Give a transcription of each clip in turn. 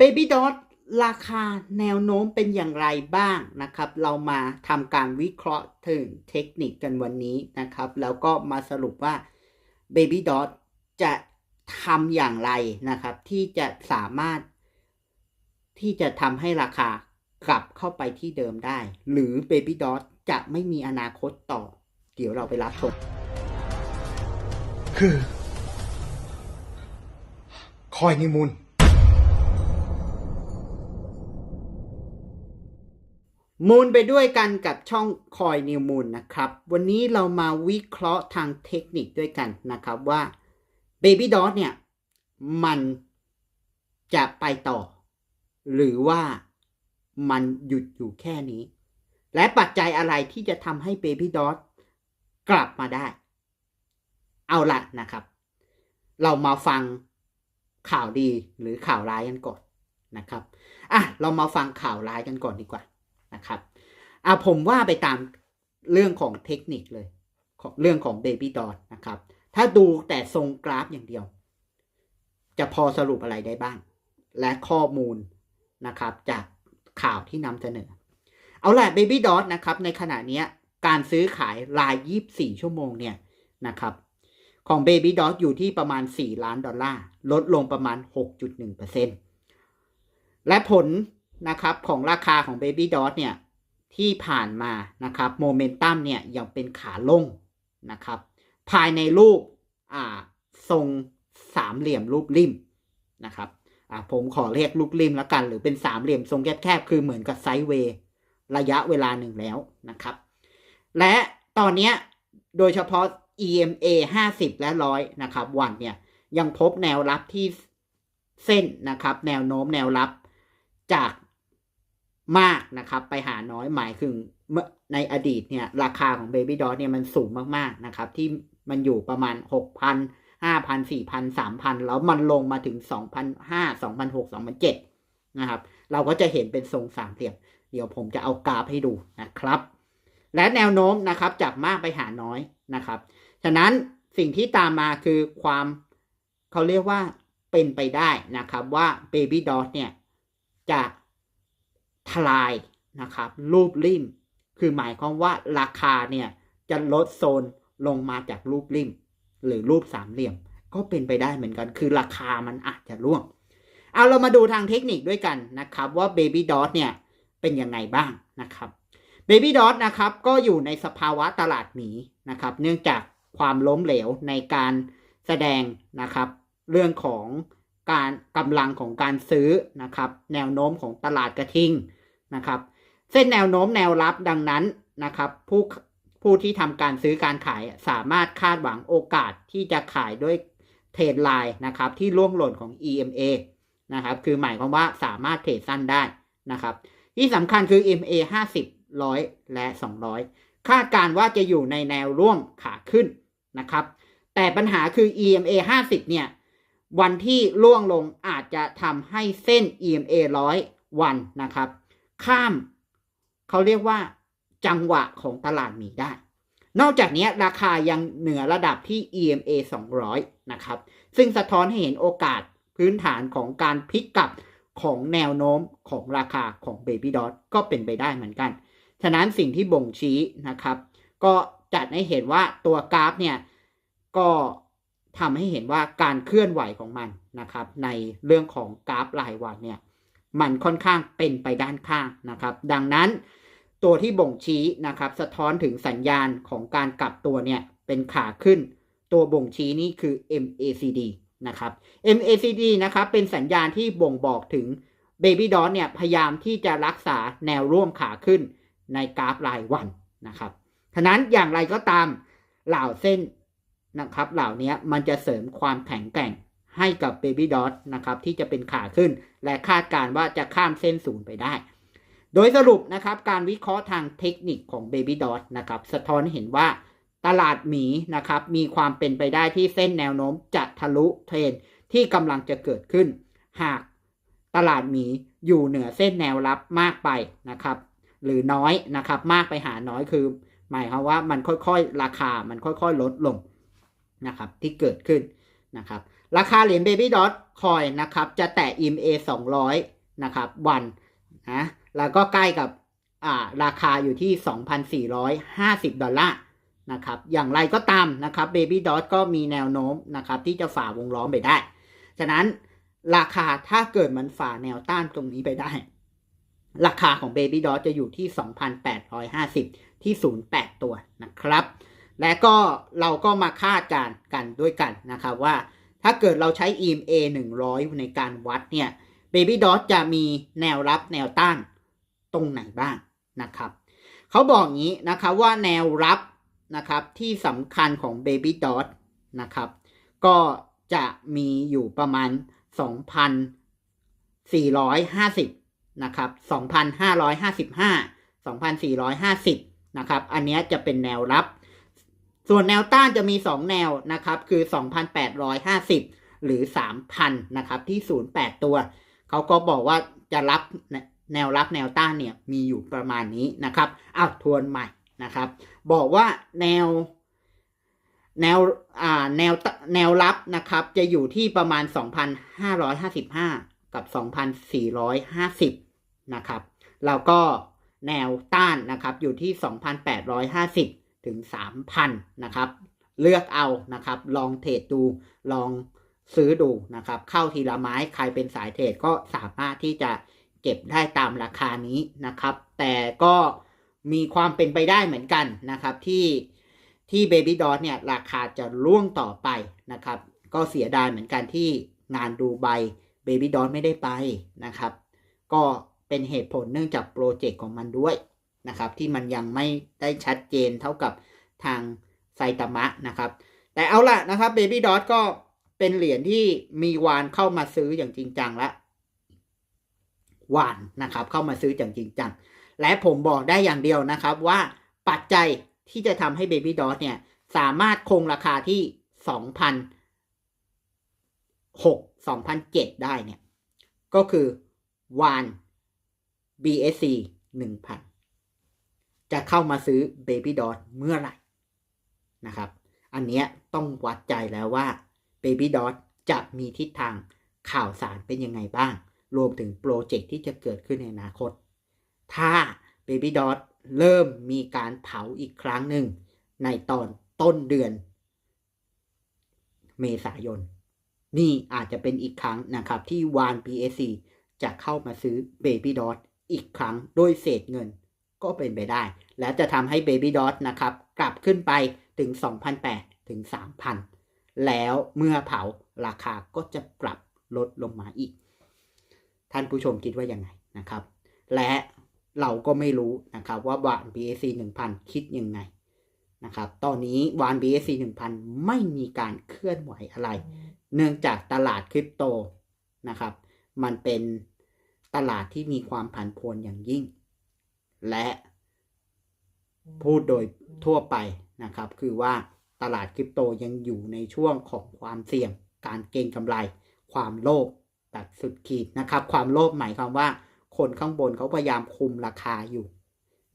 Baby Dot ราคาแนวโน้มเป็นอย่างไรบ้างนะครับ เรามาทำการวิเคราะห์ถึงเทคนิคกันวันนี้นะครับ แล้วก็มาสรุปว่า Baby Dot จะทำอย่างไรนะครับ ที่จะสามารถที่จะทำให้ราคากลับเข้าไปที่เดิมได้ หรือ Baby Dot จะไม่มีอนาคตต่อ เดี๋ยวเราไปรับชมคือคอยนิมูล มูลไปด้วยกันกับช่องคอยนิวมูลนะครับ วันนี้เรามาวิเคราะห์ทางเทคนิคด้วยกันนะครับว่า Baby d o t เนี่ย มันจะไปต่อ หรือว่ามันหยุดอยู่แค่นี้ และปัจจัยอะไรที่จะทำให้ Baby d o t กลับมาได้ เอาละนะครับ เรามาฟังข่าวดีหรือข่าวร้ายกันก่อนนะครับ อะ เรามาฟังข่าวร้ายกันก่อนดีกว่า นะครับอะผมว่าไปตามเรื่องของเทคนิคเลยของเรื่องของ Baby d o t นะครับ ถ้าดูแต่ทรงกราฟอย่างเดียว จะพอสรุปอะไรได้บ้าง และข้อมูลนะครับจากข่าวที่นำเสนอ เอาละ Baby d o t นะครับในขณะนี้การซื้อขายราย 24 ชั่วโมงเนี่ยนะครับของ Baby d o t อยู่ที่ประมาณ 4 ล้านดอลลาร์ ลดลงประมาณ 6.1%และผล นะครับของราคาของ Baby d o t เนี่ยที่ผ่านมานะครับโมเมนตัมเนี่ยยังเป็นขาลงนะครับภายในรูปอ่าทรงสามเหลี่ยมรูปริมนะครับอ่าผมขอเรียกรูปริมแล้วกัน หรือเป็นสามเหลี่ยมทรงแคบๆคือเหมือนกับไซด์เวย์ระยะเวลาหนึ่งแล้วนะครับ และตอนนี้โดยเฉพาะ EMA 50 และ 100 นะครับ วันเนี่ยยังพบแนวรับที่เส้นนะครับ แนวโน้มแนวรับจาก มากนะครับไปหาน้อยหมายถึงในอดีตเนี่ยราคาของ Baby d o t เนี่ยมันสูงมากๆนะครับที่มันอยู่ประมาณ 6,000 5,000 4,000 3,000 แล้วมันลงมาถึง2,500 2,600 2,700นะครับเราก็จะเห็นเป็นทรงสามเหลี่ยม เดี๋ยวผมจะเอากราฟให้ดูนะครับ และแนวโน้มนะครับจากมากไปหาน้อยนะครับ ฉะนั้นสิ่งที่ตามมาคือความเขาเรียกว่าเป็นไปได้นะครับว่า Baby d o t เนี่ยจะ ทลายนะครับรูปริมคือหมายความว่าราคาเนี่ยจะลดโซนลงมาจากรูปริมหรือรูปสามเหลี่ยม ก็เป็นไปได้เหมือนกัน คือราคามันอาจจะร่วง เอาเรามาดูทางเทคนิคด้วยกันนะครับว่า Baby d o t เนี่ยเป็นยังไงบ้างนะครับ Baby d o t นะครับก็อยู่ในสภาวะตลาดหมีนะครับ เนื่องจากความล้มเหลวในการแสดงนะครับ เรื่องของการกำลังของการซื้อนะครับ แนวโน้มของตลาดกระทิง นะครับ เส้นแนวโน้มแนวรับดังนั้นนะครับผู้ผู้ที่ทำการซื้อการขายสามารถคาดหวังโอกาสที่จะขายด้วยเทรดไลน์นะครับที่ล่วงหล่นของ EMA นะครับคือหมายความว่าสามารถเทรดสั้นได้นะครับ ที่สำคัญคือ MA 50 100 และ 200 คาดการว่าจะอยู่ในแนวร่วมขาขึ้นนะครับ แต่ปัญหาคือ EMA 50 เนี่ย วันที่ล่วงลงอาจจะทำให้เส้น EMA 100 วันนะครับ ข้าม เขาเรียกว่าจังหวะของตลาดมีได้ นอกจากนี้ราคายังเหนือระดับที่ EMA 200 นะครับ ซึ่งสะท้อนให้เห็นโอกาสพื้นฐานของการพลิกกลับของแนวโน้มของราคาของ Baby Dot ก็เป็นไปได้เหมือนกัน ฉะนั้นสิ่งที่บ่งชี้นะครับ ก็จัดให้เห็นว่าตัวกราฟเนี่ย ก็ทำให้เห็นว่าการเคลื่อนไหวของมันนะครับ ในเรื่องของกราฟรายวันเนี่ย มันค่อนข้างเป็นไปด้านข้างนะครับ ดังนั้นตัวที่บ่งชี้นะครับสะท้อนถึงสัญญาณของการกลับตัวเนี่ยเป็นขาขึ้น ตัวบ่งชี้นี้คือ MACD นะครับ MACD นะครับเป็นสัญญาณที่บ่งบอกถึง Baby d o t เนี่ยพยายามที่จะรักษาแนวร่วมขาขึ้นในกราฟรายวันนะครับฉะนั้นอย่างไรก็ตามเหล่าเส้นนะครับ เหล่านี้มันจะเสริมความแข็งแกร่ง ให้กับ Baby d o t นะครับที่จะเป็นขาขึ้น และคาดการณ์ว่าจะข้ามเส้นศูนย์ไปได้ โดยสรุปนะครับการวิเคราะห์ทางเทคนิคของ Baby d o t นะครับสะท้อนเห็นว่าตลาดหมีนะครับมีความเป็นไปได้ที่เส้นแนวโน้มจะทะลุเทรนที่กำลังจะเกิดขึ้น หากตลาดหมีอยู่เหนือเส้นแนวรับมากไปนะครับ หรือน้อยนะครับมากไปหาน้อยคือ หมายความว่ามันค่อยๆ ราคามันค่อยๆ ลดลงนะครับที่เกิดขึ้นนะครับ ราคาเหรียญ Baby Dot Coin นะครับ จะแตะ EMA 200 นะครับ วันนะแล้วก็ใกล้กับอ่าราคาอยู่ที่ 2,450 ดอลลาร์นะครับ อย่างไรก็ตามนะครับ Baby Dot ก็มีแนวโน้มนะครับที่จะฝ่าวงล้อมไปได้ ฉะนั้นราคาถ้าเกิดมันฝ่าแนวต้านตรงนี้ไปได้ ราคาของ Baby Dot จะอยู่ที่ 2,850 ที่ 08 ตัวนะครับ และก็เราก็มาคาดการณ์กันด้วยกันนะครับว่า ถ้าเกิดเราใช้ EMA 100 ในการวัดเนี่ย Baby Dot จะมีแนวรับแนวต้านตรงไหนบ้างนะครับเขาบอกงี้นะครับว่าแนวรับนะครับที่สำคัญของ Baby Dot นะครับ ก็จะมีอยู่ประมาณ 2,450นะครับ2,555 2,450นะครับ อันนี้จะเป็นแนวรับ ส่วนแนวต้านจะมี 2 แนวนะครับ คือ 2,850 หรือ 3,000 นะครับ ที่ 08 ตัว เขาก็บอกว่าจะรับแนวรับแนวต้านเนี่ยมีอยู่ประมาณนี้นะครับอ้าวทวนใหม่นะครับ บอกว่าแนวแนวอ่าแนวแนวรับนะครับ จะอยู่ที่ประมาณ 2,555 กับ 2,450 นะครับ แล้วก็แนวต้านนะครับอยู่ที่ 2,850 ถึง 3,000นะครับเลือกเอานะครับ ลองเทรดดูลองซื้อดูนะครับ เข้าทีละไม้ใครเป็นสายเทรดก็สามารถที่จะเก็บได้ตามราคานี้นะครับ แต่ก็มีความเป็นไปได้เหมือนกันนะครับ ที่ที่ Baby Dot เนี่ยราคาจะร่วงต่อไปนะครับ ก็เสียดายเหมือนกันที่งานดูใบ Baby Dot ไม่ได้ไปนะครับ ก็เป็นเหตุผลเนื่องจากโปรเจกต์ของมันด้วย นะครับ ที่มันยังไม่ได้ชัดเจนเท่ากับทางไซตามะนะครับ แต่เอาละนะครับ Baby Dot ก็เป็นเหรียญที่มีวานเข้ามาซื้ออย่างจริงจังล้วานนะครับ เข้ามาซื้ออย่างจริงจัง และผมบอกได้อย่างเดียวนะครับว่าปัจจัยที่จะทำให้ Baby Dot เนี่ย สามารถคงราคาที่ 2,006 2,007 ได้เนี่ย ก็คือวาน BSC 1,000 จะเข้ามาซื้อ Baby Dot เมื่อไหร่นะครับ อันเนี้ยต้องวัดใจแล้วว่า Baby Dot จะมีทิศทางข่าวสารเป็นยังไงบ้าง รวมถึงโปรเจกต์ที่จะเกิดขึ้นในอนาคต ถ้า Baby Dot เริ่มมีการเผาอีกครั้งหนึ่ง ในตอนต้นเดือน เมษายน นี่อาจจะเป็นอีกครั้งนะครับที่วาน PSC จะเข้ามาซื้อ Baby Dot อีกครั้งด้วยเศษเงิน ก็เป็นไปได้ และจะทำให้ Baby Dot นะครับกลับขึ้นไปถึง2,008ถึง 3,000 แล้วเมื่อเผาราคาก็จะปรับลดลงมาอีก ท่านผู้ชมคิดว่ายังไงนะครับ และเราก็ไม่รู้นะครับว่าวาน BSC 1000 คิดยังไงนะครับ ตอนนี้วาน BSC 1000 ไม่มีการเคลื่อนไหวอะไร เนื่องจากตลาดคริปโตนะครับ มันเป็นตลาดที่มีความผันผวนอย่างยิ่ง และพูดโดยทั่วไปนะครับ คือว่าตลาดคริปโตยังอยู่ในช่วงของความเสี่ยง การเก็งกำไร ความโลภแบบสุดขีดนะครับ ความโลภหมายความว่า คนข้างบนเขาพยายามคุมราคาอยู่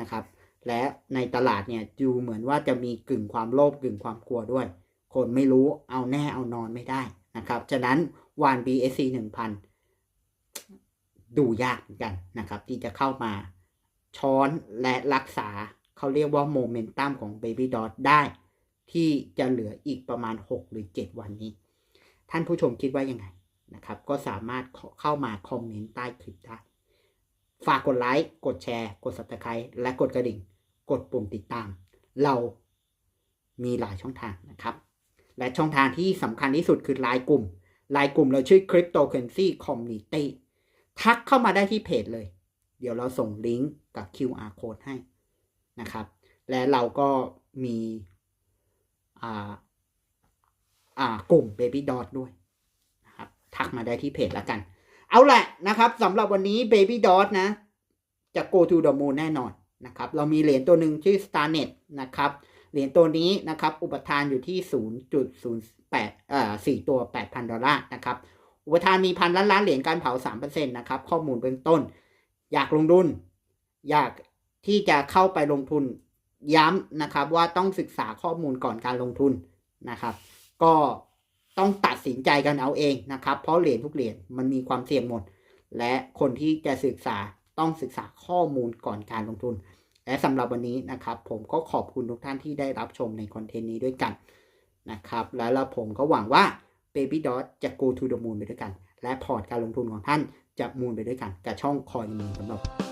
นะครับ และในตลาดเนี่ยดูเหมือนว่าจะมีกึ่งความโลภกึ่งความกลัวด้วย คนไม่รู้เอาแน่เอานอนไม่ได้นะครับ ฉะนั้นวาน BSC 1000 ดูยากเหมือนกันนะครับ ที่จะเข้ามา ช้อนและรักษาเขาเรียกว่าโมเมนตัมของ Baby Dot ได้ ที่จะเหลืออีกประมาณ 6 หรือ 7 วันนี้ ท่านผู้ชมคิดว่ายังไงนะครับ ก็สามารถเข้ามาคอมเมนต์ใต้คลิปได้ ฝากกดไลค์ กดแชร์ กด subscribe และกดกระดิ่ง กดปุ่มติดตาม เรามีหลายช่องทางนะครับ และช่องทางที่สำคัญที่สุดคือไลน์กลุ่มไลน์กลุ่มเราชื่อ Cryptocurrency Community ทักเข้ามาได้ที่เพจเลย เดี๋ยวเราส่งลิงก์กับ QR code ให้นะครับ และเราก็มีอ่าอ่ากลุ่ม Baby Dot ด้วยนะครับทักมาได้ที่เพจแล้วกัน เอาแหละนะครับสำหรับวันนี้ Baby Dot นะ จะ go to the moon แน่นอนนะครับ เรามีเหรียญตัวหนึ่งชื่อ Starnet นะครับ เหรียญตัวนี้นะครับ อุปทานอยู่ที่ 0.08เอ่อ4ตัว 8,000 ดอลลาร์นะครับ อุปทานมีพันล้านล้านเหรียญการเผา 3%นะครับ ข้อมูลเบื้องต้น อยากลงทุน อยากที่จะเข้าไปลงทุนย้ำนะครับว่าต้องศึกษาข้อมูลก่อนการลงทุนนะครับ ก็ต้องตัดสินใจกันเอาเองนะครับ เพราะเหรียญทุกเหรียญมันมีความเสี่ยงหมด และคนที่จะศึกษาต้องศึกษาข้อมูลก่อนการลงทุน และสำหรับวันนี้นะครับ ผมก็ขอบคุณทุกท่านที่ได้รับชมในคอนเทนต์นี้ด้วยกันนะครับ แล้วผมก็หวังว่า Baby Dot จะ go to the moon ไปด้วยกัน และพอร์ตการลงทุนของท่าน จะมูนไปด้วยกัน กับช่องคอยมูนสำหรับ